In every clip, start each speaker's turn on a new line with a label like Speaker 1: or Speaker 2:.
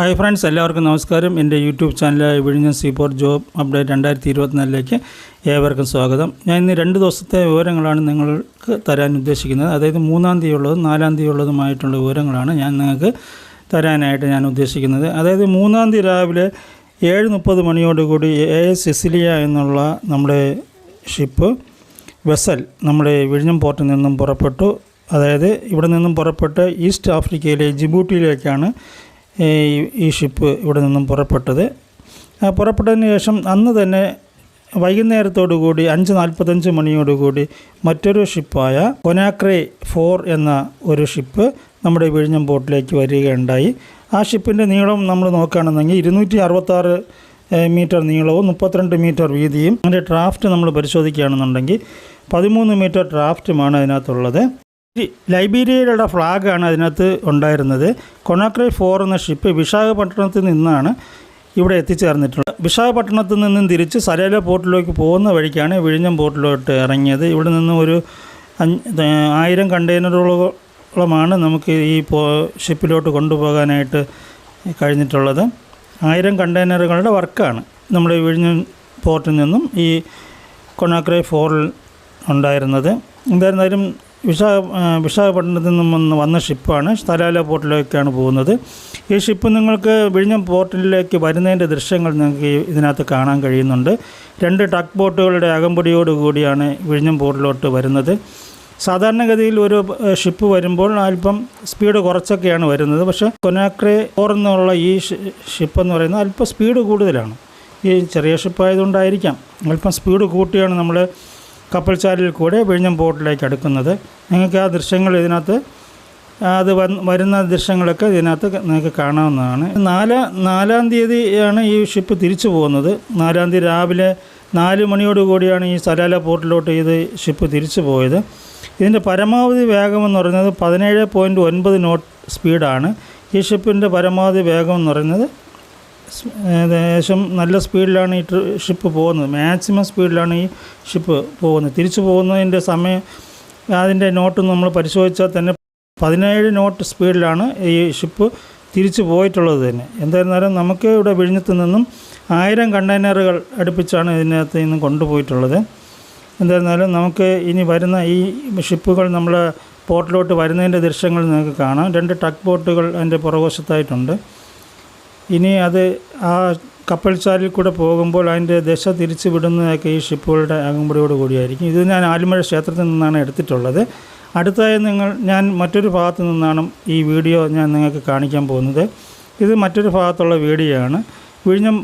Speaker 1: Hi friends എല്ലാവർക്കും നമസ്കാരം. എന്റെ യൂട്യൂബ് ചാനലായ വിഴിഞ്ഞം സീപോർട്ട് ജോബ് അപ്ഡേറ്റ് രണ്ടായിരത്തി ഇരുപത്തിനാലിലേക്ക് ഏവർക്കും സ്വാഗതം. ഞാൻ ഇന്ന് രണ്ട് ദിവസത്തെ വിവരങ്ങളാണ് നിങ്ങൾക്ക് തരാൻ ഉദ്ദേശിക്കുന്നത്. അതായത് മൂന്നാം തീയതി ഉള്ളതും നാലാം തീയതി ഉള്ളതുമായിട്ടുള്ള വിവരങ്ങളാണ് ഞാൻ നിങ്ങൾക്ക് തരാനായിട്ട് ഞാൻ ഉദ്ദേശിക്കുന്നത്. അതായത് മൂന്നാം തീയതി രാവിലെ ഏഴ് മുപ്പത് മണിയോടുകൂടി എ എസ് സിസിലിയ എന്നുള്ള നമ്മുടെ ഷിപ്പ് വെസൽ നമ്മുടെ വിഴിഞ്ഞം പോർട്ടിൽ നിന്നും പുറപ്പെട്ടു. അതായത് ഇവിടെ നിന്നും പുറപ്പെട്ട് ഈസ്റ്റ് ആഫ്രിക്കയിലെ ജിബൂട്ടിയിലേക്കാണ് ഈ ഷിപ്പ് ഇവിടെ നിന്നും പുറപ്പെട്ടത്. പുറപ്പെട്ടതിന് ശേഷം അന്ന് തന്നെ വൈകുന്നേരത്തോടു കൂടി അഞ്ച് നാൽപ്പത്തഞ്ച് മണിയോടുകൂടി മറ്റൊരു ഷിപ്പായ കൊനാക്രേ ഫോർ എന്ന ഒരു ഷിപ്പ് നമ്മുടെ വിഴിഞ്ഞം പോർട്ടിലേക്ക് വരികയുണ്ടായി. ആ ഷിപ്പിന്റെ നീളം നമ്മൾ നോക്കുകയാണെന്നെങ്കിൽ ഇരുന്നൂറ്റി അറുപത്താറ് മീറ്റർ നീളവും മുപ്പത്തിരണ്ട് മീറ്റർ വീതിയും. അതിന്റെ ഡ്രാഫ്റ്റ് നമ്മൾ പരിശോധിക്കുകയാണെന്നുണ്ടെങ്കിൽ പതിമൂന്ന് മീറ്റർ ഡ്രാഫ്റ്റുമാണ് അതിനകത്തുള്ളത്. ലൈബീരിയയുടെ ഫ്ലാഗാണ് അതിനകത്ത് ഉണ്ടായിരുന്നത്. കൊണാക്രൈ ഫോർ എന്ന ഷിപ്പ് വിശാഖപട്ടണത്തിൽ നിന്നാണ് ഇവിടെ എത്തിച്ചേർന്നിട്ടുള്ളത്. വിശാഖപട്ടണത്തിൽ നിന്നും തിരിച്ച് സരേല പോർട്ടിലേക്ക് പോകുന്ന വഴിക്കാണ് വിഴിഞ്ഞം പോർട്ടിലോട്ട് ഇറങ്ങിയത്. ഇവിടെ നിന്നും ഒരു ആയിരം കണ്ടെയ്നറുകളോളമാണ് നമുക്ക് ഈ പോ ഷിപ്പിലോട്ട് കൊണ്ടുപോകാനായിട്ട് കഴിഞ്ഞിട്ടുള്ളത്. ആയിരം കണ്ടെയ്നറുകളുടെ വർക്കാണ് നമ്മുടെ വിഴിഞ്ഞം പോർട്ടിൽ നിന്നും ഈ കൊണാക്രൈ ഫോറിൽ ഉണ്ടായിരുന്നത്. എന്തായിരുന്നാലും വിശാഖ വിശാഖപട്ടണത്തിൽ നിന്നും വന്ന് വന്ന ഷിപ്പാണ്. സ്ഥലാല പോർട്ടിലേക്കാണ് പോകുന്നത്. ഈ ഷിപ്പ് നിങ്ങൾക്ക് വിഴിഞ്ഞം പോർട്ടിലേക്ക് വരുന്നതിന്റെ ദൃശ്യങ്ങൾ നിങ്ങൾക്ക് ഇതിനകത്ത് കാണാൻ കഴിയുന്നുണ്ട്. രണ്ട് ടക്ക് ബോട്ടുകളുടെ അകമ്പടിയോട് കൂടിയാണ് വിഴിഞ്ഞം പോർട്ടിലോട്ട് വരുന്നത്. സാധാരണഗതിയിൽ ഒരു ഷിപ്പ് വരുമ്പോൾ അല്പം സ്പീഡ് കുറച്ചൊക്കെയാണ് വരുന്നത്. പക്ഷേ കൊനാക്രെ ഫോർ എന്നുള്ള ഈ ഷിപ്പ് എന്ന് പറയുന്നത് അല്പം സ്പീഡ് കൂടുതലാണ്. ഈ ചെറിയ ഷിപ്പായതുകൊണ്ടായിരിക്കാം. അല്പം സ്പീഡ് കൂട്ടിയാണ് നമ്മൾ കപ്പൽച്ചാലിൽ കൂടെ വിഴിഞ്ഞം പോർട്ടിലേക്ക് അടുക്കുന്നത്. നിങ്ങൾക്ക് ആ ദൃശ്യങ്ങൾ ഇതിനകത്ത് അത് വരുന്ന ദൃശ്യങ്ങളൊക്കെ ഇതിനകത്ത് നിങ്ങൾക്ക് കാണാവുന്നതാണ്. നാല് നാലാം തീയതിയാണ് ഈ ഷിപ്പ് തിരിച്ചു പോകുന്നത്. നാലാം തീയതി രാവിലെ നാല് മണിയോട് കൂടിയാണ് ഈ സലാല പോർട്ടിലോട്ട് ഇത് ഷിപ്പ് തിരിച്ചു പോയത്. ഇതിന്റെ പരമാവധി വേഗം എന്ന് പറയുന്നത് പതിനേഴ് പോയിന്റ് ഒൻപത് നോട്ട് സ്പീഡാണ്. ഈ ഷിപ്പിന്റെ പരമാവധി വേഗം എന്ന് പറയുന്നത് ഏകദേശം നല്ല സ്പീഡിലാണ് ഈ ഷിപ്പ് പോകുന്നത്. മാക്സിമം സ്പീഡിലാണ് ഈ ഷിപ്പ് പോകുന്നത്. തിരിച്ചു പോകുന്നതിന്റെ സമയം അതിന്റെ നോട്ട് നമ്മൾ പരിശോധിച്ചാൽ തന്നെ പതിനേഴ് നോട്ട് സ്പീഡിലാണ് ഈ ഷിപ്പ് തിരിച്ചു പോയിട്ടുള്ളത് തന്നെ. എന്തായിരുന്നാലും നമുക്ക് ഇവിടെ വിഴിഞ്ഞത്ത് നിന്നും ആയിരം കണ്ടെയ്നറുകൾ അടുപ്പിച്ചാണ് ഇതിനകത്ത് നിന്ന് കൊണ്ടുപോയിട്ടുള്ളത്. എന്തായിരുന്നാലും നമുക്ക് ഇനി വരുന്ന ഈ ഷിപ്പുകൾ നമ്മൾ പോർട്ടിലോട്ട് വരുന്നതിന്റെ ദൃശ്യങ്ങൾ നിങ്ങൾക്ക് കാണാം. രണ്ട് ടക്ക് ബോട്ടുകൾ അതിന്റെ പുറകുവശത്തായിട്ടുണ്ട്. ഇനി അത് ആ കപ്പൽ ചാലിൽ കൂടെ പോകുമ്പോൾ അതിന്റെ ദശ തിരിച്ചു വിടുന്നതൊക്കെ ഈ ഷിപ്പുകളുടെ അകമ്പടിയോട് കൂടിയായിരിക്കും. ഇത് ഞാൻ ആലുമഴ ക്ഷേത്രത്തിൽ നിന്നാണ് എടുത്തിട്ടുള്ളത്. അടുത്തായി നിങ്ങൾ ഞാൻ മറ്റൊരു ഭാഗത്തു നിന്നാണ് ഈ വീഡിയോ ഞാൻ നിങ്ങൾക്ക് കാണിക്കാൻ പോകുന്നത്. ഇത് മറ്റൊരു ഭാഗത്തുള്ള വീഡിയോ ആണ് വിഴിഞ്ഞം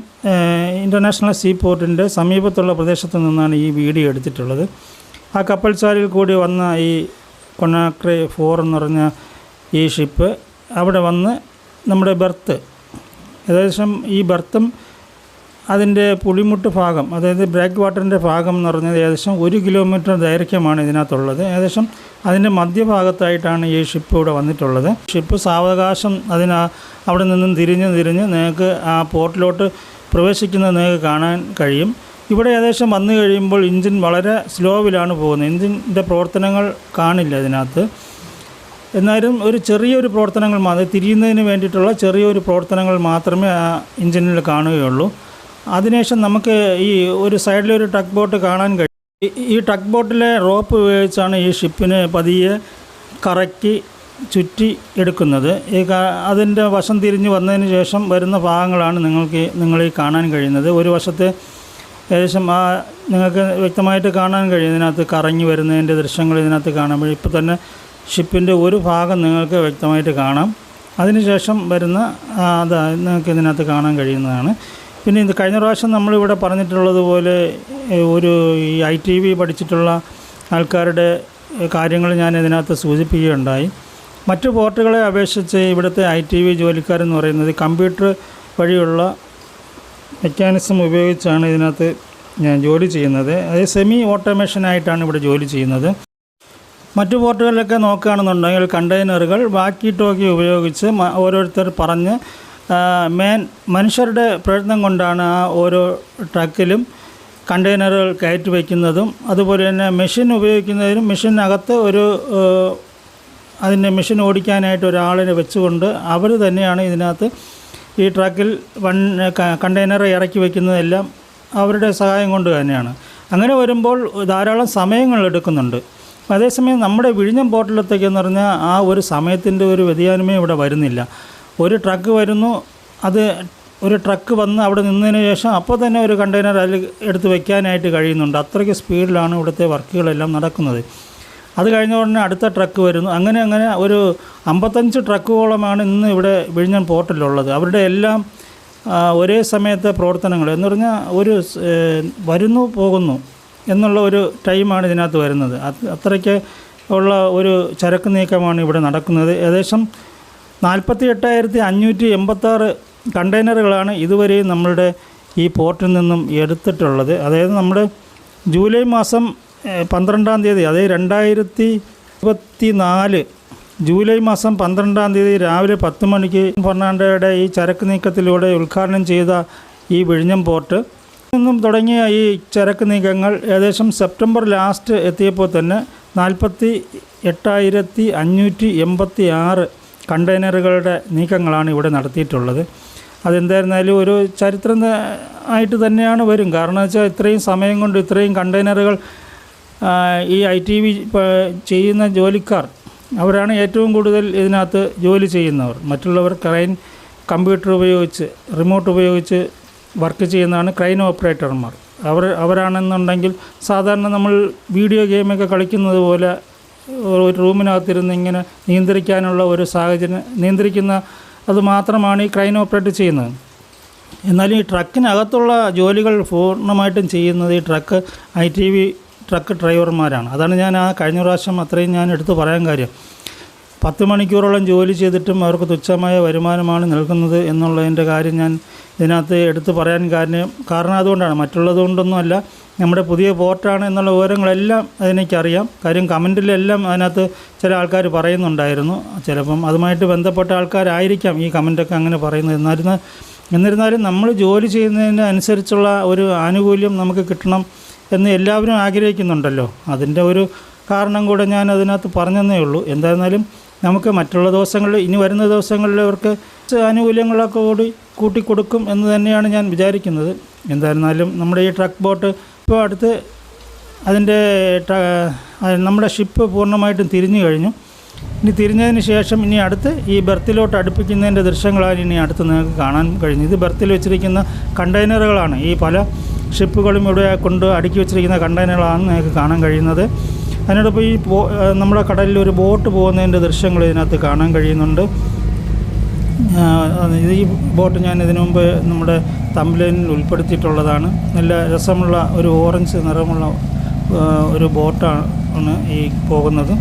Speaker 1: ഇന്റർനാഷണൽ സീ പോർട്ടിന്റെ സമീപത്തുള്ള പ്രദേശത്തു നിന്നാണ് ഈ വീഡിയോ എടുത്തിട്ടുള്ളത്. ആ കപ്പൽ ചാലിൽ കൂടി വന്ന ഈ കൊണാക്രി ഫോർ എന്ന് പറഞ്ഞ ഈ ഷിപ്പ് അവിടെ വന്ന് നമ്മുടെ ബെർത്ത് ഏകദേശം ഈ ബർത്തും അതിന്റെ പുളിമുട്ട് ഭാഗം അതായത് ബ്രേക്ക് വാട്ടറിന്റെ ഭാഗം എന്ന് പറഞ്ഞത് ഏകദേശം ഒരു കിലോമീറ്റർ ദൈർഘ്യമാണ് ഇതിനകത്തുള്ളത്. ഏകദേശം അതിന്റെ മധ്യഭാഗത്തായിട്ടാണ് ഈ ഷിപ്പ് ഇവിടെ വന്നിട്ടുള്ളത്. ഷിപ്പ് സാവകാശം അതിന് അവിടെ നിന്നും തിരിഞ്ഞ് തിരിഞ്ഞ് നിങ്ങൾക്ക് ആ പോർട്ടിലോട്ട് പ്രവേശിക്കുന്നത് നിങ്ങൾക്ക് കാണാൻ കഴിയും. ഇവിടെ ഏകദേശം വന്നു കഴിയുമ്പോൾ എഞ്ചിൻ വളരെ സ്ലോവിലാണ് പോകുന്നത്. എഞ്ചിന്റെ പ്രവർത്തനങ്ങൾ കാണില്ല ഇതിനകത്ത്. എന്നാലും ഒരു ചെറിയൊരു പ്രവർത്തനങ്ങൾ മാത്രം തിരിയുന്നതിന് വേണ്ടിയിട്ടുള്ള ചെറിയൊരു പ്രവർത്തനങ്ങൾ മാത്രമേ ആ എഞ്ചിനിൽ കാണുകയുള്ളൂ. അതിനുശേഷം നമുക്ക് ഈ ഒരു സൈഡിലൊരു ടക്ക് ബോട്ട് കാണാൻ കഴിയും. ഈ- ടക്ക് ബോട്ടിലെ റോപ്പ് ഉപയോഗിച്ചാണ് ഈ ഷിപ്പിനെ പതിയെ കറക്കി ചുറ്റി എടുക്കുന്നത്. ഈ അതിന്റെ വശം തിരിഞ്ഞ് വന്നതിന് ശേഷം വരുന്ന ഭാഗങ്ങളാണ് നിങ്ങൾക്ക് നിങ്ങൾ ഈ കാണാൻ കഴിയുന്നത്. ഒരു വശത്ത് ഏകദേശം ആ നിങ്ങൾക്ക് വ്യക്തമായിട്ട് കാണാൻ കഴിയും ഇതിനകത്ത് കറങ്ങി വരുന്നതിന്റെ ദൃശ്യങ്ങൾ ഇതിനകത്ത് കഴിയും. ഇപ്പോൾ തന്നെ ഷിപ്പിന്റെ ഒരു ഭാഗം നിങ്ങൾക്ക് വ്യക്തമായിട്ട് കാണാം. അതിനുശേഷം വരുന്ന അതാ നിങ്ങൾക്ക് ഇതിനകത്ത് കാണാൻ കഴിയുന്നതാണ്. പിന്നെ ഇത് കഴിഞ്ഞ പ്രാവശ്യം നമ്മളിവിടെ പറഞ്ഞിട്ടുള്ളതുപോലെ ഒരു ഈ ഐ ടി വി പഠിച്ചിട്ടുള്ള ആൾക്കാരുടെ കാര്യങ്ങൾ ഞാൻ ഇതിനകത്ത് സൂചിപ്പിക്കുകയുണ്ടായി. മറ്റു പോർട്ടുകളെ അപേക്ഷിച്ച് ഇവിടുത്തെ ഐ ടി വി ജോലിക്കാരെന്ന് പറയുന്നത് കമ്പ്യൂട്ടർ വഴിയുള്ള മെക്കാനിസം ഉപയോഗിച്ചാണ് ഇതിനകത്ത് ഞാൻ ജോലി ചെയ്യുന്നത്. അത് സെമി ഓട്ടോമേഷനായിട്ടാണ് ഇവിടെ ജോലി ചെയ്യുന്നത്. മറ്റു പോർട്ടുകളിലൊക്കെ നോക്കുകയാണെന്നുണ്ടെങ്കിൽ കണ്ടെയ്നറുകൾ വാക്കി ടോക്കി ഉപയോഗിച്ച് ഓരോരുത്തർ പറഞ്ഞ് മേൻ മനുഷ്യരുടെ പ്രയത്നം കൊണ്ടാണ് ആ ഓരോ ട്രക്കിലും കണ്ടെയ്നറുകൾ കയറ്റി വയ്ക്കുന്നതും അതുപോലെ തന്നെ മെഷീൻ ഉപയോഗിക്കുന്നതിനും മെഷീനകത്ത് ഒരു അതിന്റെ മെഷീൻ ഓടിക്കാനായിട്ട് ഒരാളിനെ വെച്ചുകൊണ്ട് അവർ തന്നെയാണ് ഇതിനകത്ത് ഈ ട്രക്കിൽ വൺ കണ്ടെയ്നർ ഇറക്കി വയ്ക്കുന്നതെല്ലാം അവരുടെ സഹായം കൊണ്ട് തന്നെയാണ്. അങ്ങനെ വരുമ്പോൾ ധാരാളം സമയങ്ങൾ എടുക്കുന്നുണ്ട്. അതേസമയം നമ്മുടെ വിഴിഞ്ഞം പോർട്ടിലത്തേക്കെന്ന് പറഞ്ഞാൽ ആ ഒരു സമയത്തിന്റെ ഒരു വ്യതിയാനമേ ഇവിടെ വരുന്നില്ല. ഒരു ട്രക്ക് വരുന്നു അത് ഒരു ട്രക്ക് വന്ന് അവിടെ നിന്നതിന് ശേഷം അപ്പോൾ തന്നെ ഒരു കണ്ടെയ്നർ അതിൽ എടുത്ത് വെക്കാനായിട്ട് കഴിയുന്നുണ്ട്. അത്രയ്ക്ക് സ്പീഡിലാണ് ഇവിടുത്തെ വർക്കുകളെല്ലാം നടക്കുന്നത്. അത് കഴിഞ്ഞ ഉടനെ അടുത്ത ട്രക്ക് വരുന്നു. അങ്ങനെ അങ്ങനെ ഒരു അമ്പത്തഞ്ച് ട്രക്കുകളോളമാണ് ഇന്ന് ഇവിടെ വിഴിഞ്ഞം പോർട്ടിലുള്ളത്. അവരുടെ എല്ലാം ഒരേ സമയത്തെ പ്രവർത്തനങ്ങൾ. എന്ന് പറഞ്ഞാൽ ഒരു വരുന്നു പോകുന്നു. എന്നുള്ള ഒരു ടൈമാണ് ഇതിനകത്ത് വരുന്നത്. അത് അത്രയ്ക്ക് ഉള്ള ഒരു ചരക്ക് നീക്കമാണ് ഇവിടെ നടക്കുന്നത്. ഏകദേശം നാൽപ്പത്തി എട്ടായിരത്തി അഞ്ഞൂറ്റി എൺപത്താറ് കണ്ടെയ്നറുകളാണ് ഇതുവരെയും നമ്മളുടെ ഈ പോർട്ടിൽ നിന്നും എടുത്തിട്ടുള്ളത്. അതായത് നമ്മുടെ ജൂലൈ മാസം പന്ത്രണ്ടാം തീയതി അതായത് രണ്ടായിരത്തി ഇരുപത്തി നാല് ജൂലൈ മാസം പന്ത്രണ്ടാം തീയതി രാവിലെ പത്ത് മണിക്ക് ഫെർണാണ്ടോയുടെ ഈ ചരക്ക് നീക്കത്തിലൂടെ ഉദ്ഘാടനം ചെയ്ത ഈ വിഴിഞ്ഞം പോർട്ട് നിന്നും തുടങ്ങിയ ഈ ചരക്ക് നീക്കങ്ങൾ ഏകദേശം സെപ്റ്റംബർ ലാസ്റ്റ് എത്തിയപ്പോൾ തന്നെ നാൽപ്പത്തി എട്ടായിരത്തി അഞ്ഞൂറ്റി എൺപത്തി ആറ് കണ്ടെയ്നറുകളുടെ നീക്കങ്ങളാണ് ഇവിടെ നടത്തിയിട്ടുള്ളത്. അതെന്തായിരുന്നാലും ഒരു ചരിത്രം ആയിട്ട് തന്നെയാണ് വരും. കാരണം വെച്ചാൽ ഇത്രയും സമയം കൊണ്ട് ഇത്രയും കണ്ടെയ്നറുകൾ ഈ ഐ ടി വി ചെയ്യുന്ന ജോലിക്കാർ അവരാണ് ഏറ്റവും കൂടുതൽ ഇതിനകത്ത് ജോലി ചെയ്യുന്നവർ. മറ്റുള്ളവർ ക്രൈൻ കമ്പ്യൂട്ടർ ഉപയോഗിച്ച് റിമോട്ട് ഉപയോഗിച്ച് വർക്ക് ചെയ്യുന്നതാണ് ക്രൈൻ ഓപ്പറേറ്റർമാർ അവർ അവരാണെന്നുണ്ടെങ്കിൽ സാധാരണ നമ്മൾ വീഡിയോ ഗെയിമൊക്കെ കളിക്കുന്നത് പോലെ ഒരു റൂമിനകത്തിരുന്ന് ഇങ്ങനെ നിയന്ത്രിക്കാനുള്ള ഒരു സാഹചര്യം നിയന്ത്രിക്കുന്ന അത് മാത്രമാണ് ഈ ക്രൈൻ ഓപ്പറേറ്റ് ചെയ്യുന്നത്. എന്നാൽ ഈ ട്രക്കിനകത്തുള്ള ജോലികൾ പൂർണമായിട്ടും ചെയ്യുന്നത് ഈ truck I T V truck ഡ്രൈവർമാരാണ് അതാണ് ഞാൻ ആ കഴിഞ്ഞ പ്രാവശ്യം അത്രയും ഞാൻ എടുത്തു പറയാൻ കാര്യം. പത്ത് മണിക്കൂറോളം ജോലി ചെയ്തിട്ടും അവർക്ക് തുച്ഛമായ വരുമാനമാണ് നൽകുന്നത് എന്നുള്ളതിന്റെ കാര്യം ഞാൻ ഇതിനകത്ത് എടുത്തു പറയാൻ കാരണം കാരണം അതുകൊണ്ടാണ്. മറ്റുള്ളത് കൊണ്ടൊന്നുമല്ല നമ്മുടെ പുതിയ പോർട്ടാണ് എന്നുള്ള വിവരങ്ങളെല്ലാം അതെനിക്കറിയാം. കാര്യം കമന്റിലെല്ലാം അതിനകത്ത് ചില ആൾക്കാർ പറയുന്നുണ്ടായിരുന്നു. ചിലപ്പം അതുമായിട്ട് ബന്ധപ്പെട്ട ആൾക്കാരായിരിക്കാം ഈ കമന്റൊക്കെ അങ്ങനെ പറയുന്നത്. എന്നിരുന്ന എന്നിരുന്നാലും നമ്മൾ ജോലി ചെയ്യുന്നതിന് അനുസരിച്ചുള്ള ഒരു ആനുകൂല്യം നമുക്ക് കിട്ടണം എന്ന് എല്ലാവരും ആഗ്രഹിക്കുന്നുണ്ടല്ലോ. അതിന്റെ ഒരു കാരണം കൂടെ ഞാൻ അതിനകത്ത് പറഞ്ഞെന്നേ ഉള്ളൂ. എന്തായിരുന്നാലും നമുക്ക് മറ്റുള്ള ദിവസങ്ങളിൽ ഇനി വരുന്ന ദിവസങ്ങളിൽ അവർക്ക് ആനുകൂല്യങ്ങളൊക്കെ കൂടി കൂട്ടിക്കൊടുക്കും എന്ന് തന്നെയാണ് ഞാൻ വിചാരിക്കുന്നത്. എന്തായിരുന്നാലും നമ്മുടെ ഈ ട്രക്ക് ബോട്ട് ഇപ്പോൾ അടുത്ത് അതിന്റെ നമ്മുടെ ഷിപ്പ് പൂർണമായിട്ടും തിരിഞ്ഞു കഴിഞ്ഞു. ഇനി തിരിഞ്ഞതിന് ശേഷം ഇനി അടുത്ത് ഈ ബെർത്തിലോട്ട് അടുപ്പിക്കുന്നതിന്റെ ദൃശ്യങ്ങളാണ് ഇനി അടുത്ത് നിങ്ങൾക്ക് കാണാൻ കഴിഞ്ഞു ഇത് ബെർത്തിൽ വെച്ചിരിക്കുന്ന കണ്ടെയ്നറുകളാണ്. ഈ പല ഷിപ്പുകളും ഇവിടെ കൊണ്ട് അടുക്കി വെച്ചിരിക്കുന്ന കണ്ടെയ്നറുകളാണ് നിങ്ങൾക്ക് കാണാൻ കഴിയുന്നത്. അതിനോടൊപ്പം ഈ നമ്മുടെ കടലിൽ ഒരു ബോട്ട് പോകുന്നതിന്റെ ദൃശ്യങ്ങൾ ഇതിനകത്ത് കാണാൻ കഴിയുന്നുണ്ട്. ഈ ബോട്ട് ഞാൻ ഇതിനു മുമ്പ് നമ്മുടെ തമ്പ്ലൈനിൽ ഉൾപ്പെടുത്തിയിട്ടുള്ളതാണ്. നല്ല രസമുള്ള ഒരു ഓറഞ്ച് നിറമുള്ള ഒരു ബോട്ടാണ് ഈ പോകുന്നത്.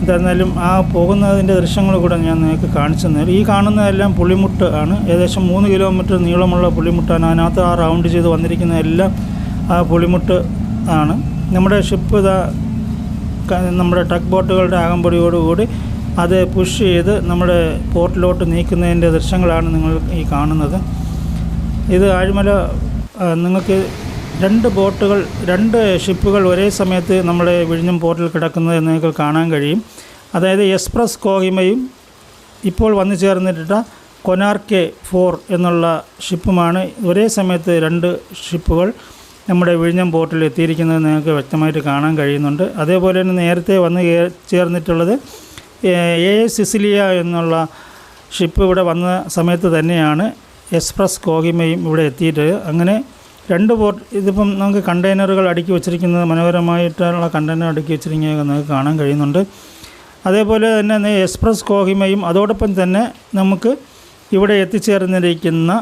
Speaker 1: എന്തായിരുന്നാലും ആ പോകുന്നതിന്റെ ദൃശ്യങ്ങൾ കൂടെ ഞാൻ നിങ്ങൾക്ക് കാണിച്ചു തന്നു. ഈ കാണുന്നതെല്ലാം പുളിമുട്ട് ആണ്. ഏകദേശം മൂന്ന് കിലോമീറ്റർ നീളമുള്ള പുളിമുട്ടാണ്. അതിനകത്ത് ആ റൗണ്ട് ചെയ്ത് വന്നിരിക്കുന്ന എല്ലാം ആ പുളിമുട്ട് ആണ്. നമ്മുടെ ഷിപ്പ് ഇതാ നമ്മുടെ ടക്ക് ബോട്ടുകളുടെ അകമ്പടിയോടുകൂടി അത് പുഷ് ചെയ്ത് നമ്മുടെ പോർട്ടിലോട്ട് നീക്കുന്നതിന്റെ ദൃശ്യങ്ങളാണ് നിങ്ങൾ ഈ കാണുന്നത്. ഇത് ആഴിമല നിങ്ങൾക്ക് രണ്ട് ബോട്ടുകൾ രണ്ട് ഷിപ്പുകൾ ഒരേ സമയത്ത് നമ്മുടെ വിഴിഞ്ഞം പോർട്ടിൽ കിടക്കുന്നത് നിങ്ങൾക്ക് കാണാൻ കഴിയും. അതായത് എക്സ്പ്രസ് കോഹിമയും ഇപ്പോൾ വന്നു ചേർന്നിട്ട കൊനാർക്കെ ഫോർ എന്നുള്ള ഷിപ്പുമാണ്. ഒരേ സമയത്ത് രണ്ട് ഷിപ്പുകൾ. നമ്മുടെ വിഴിഞ്ഞം പോർട്ടിൽ എത്തിയിരിക്കുന്നത് നിങ്ങൾക്ക് വ്യക്തമായിട്ട് കാണാൻ കഴിയുന്നുണ്ട്. അതേപോലെ തന്നെ നേരത്തെ വന്ന് ചേർന്നിട്ടുള്ളത് എ സിസിലിയ എന്നുള്ള ഷിപ്പ് ഇവിടെ വന്ന സമയത്ത് തന്നെയാണ് എക്സ്പ്രസ് കോഹിമയും ഇവിടെ എത്തിയിട്ട് അങ്ങനെ രണ്ട് പോർട്ട് ഇതിപ്പം നമുക്ക് കണ്ടെയ്നറുകൾ അടുക്കി വെച്ചിരിക്കുന്നത് മനോഹരമായിട്ടുള്ള കണ്ടെയ്നർ അടുക്കി വെച്ചിരിക്കുന്നത് നിങ്ങൾക്ക് കാണാൻ കഴിയുന്നുണ്ട്. അതേപോലെ തന്നെ എക്സ്പ്രസ് കോഹിമയും അതോടൊപ്പം തന്നെ നമുക്ക് ഇവിടെ എത്തിച്ചേർന്നിരിക്കുന്ന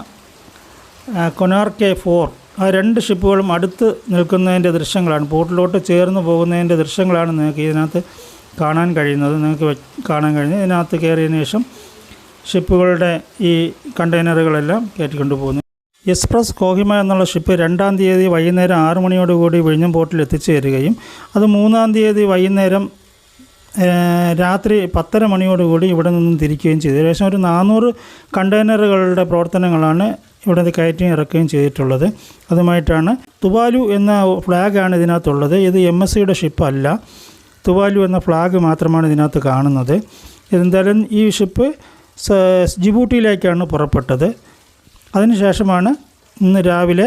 Speaker 1: കൊനാർ കൊനാർക്കെ ഫോർ ആ രണ്ട് ഷിപ്പുകളും അടുത്ത് നിൽക്കുന്നതിന്റെ ദൃശ്യങ്ങളാണ്. പോർട്ടിലോട്ട് ചേർന്ന് പോകുന്നതിന്റെ ദൃശ്യങ്ങളാണ് നിങ്ങൾക്ക് ഇതിനകത്ത് കാണാൻ കഴിയുന്നത്. നിങ്ങൾക്ക് കാണാൻ കഴിയുന്നത് ഇതിനകത്ത് കയറിയതിന് ശേഷം ഷിപ്പുകളുടെ ഈ കണ്ടെയ്നറുകളെല്ലാം കയറ്റിക്കൊണ്ട് പോകുന്നു എക്സ്പ്രസ് കോഹിമ എന്നുള്ള ഷിപ്പ് രണ്ടാം തീയതി വൈകുന്നേരം മണിയോട് മണിയോടുകൂടി വിഴിഞ്ഞം പോർട്ടിൽ എത്തിച്ചേരുകയും അത് മൂന്നാം തീയതി വൈകുന്നേരം രാത്രി പത്തര മണിയോടുകൂടി ഇവിടെ നിന്നും തിരിക്കുകയും ചെയ്തു. ഏകദേശം ഒരു നാനൂറ് കണ്ടെയ്നറുകളുടെ പ്രവർത്തനങ്ങളാണ് ഇവിടെ നിന്ന് കയറ്റി ഇറക്കുകയും ചെയ്തിട്ടുള്ളത്. അതുമായിട്ടാണ് തുവാലു എന്ന ഫ്ലാഗാണ് ഇതിനകത്തുള്ളത്. ഇത് എം എസ് സിയുടെ ഷിപ്പ് അല്ല തുവാലു എന്ന ഫ്ലാഗ് മാത്രമാണ് ഇതിനകത്ത് കാണുന്നത്. എന്തായാലും ഈ ഷിപ്പ് ജിബൂട്ടിയിലേക്കാണ് പുറപ്പെട്ടത്. അതിനുശേഷമാണ് ഇന്ന് രാവിലെ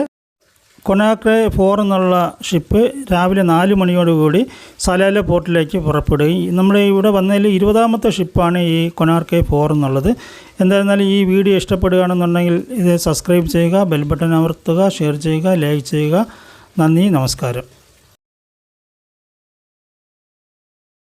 Speaker 1: കൊണാക്രെ ഫോർ എന്നുള്ള ഷിപ്പ് രാവിലെ നാല് മണിയോടുകൂടി സലാല പോർട്ടിലേക്ക് പുറപ്പെടുകയും നമ്മുടെ ഇവിടെ വന്നതിൽ ഇരുപതാമത്തെ ഷിപ്പാണ് ഈ കൊനാർക്കെ ഫോർ എന്നുള്ളത്. എന്തായിരുന്നാലും ഈ വീഡിയോ ഇഷ്ടപ്പെടുകയാണെന്നുണ്ടെങ്കിൽ ഇത് സബ്സ്ക്രൈബ് ചെയ്യുക ബെൽ ബട്ടൺ അമർത്തുക ഷെയർ ചെയ്യുക ലൈക്ക് ചെയ്യുക. നന്ദി നമസ്കാരം.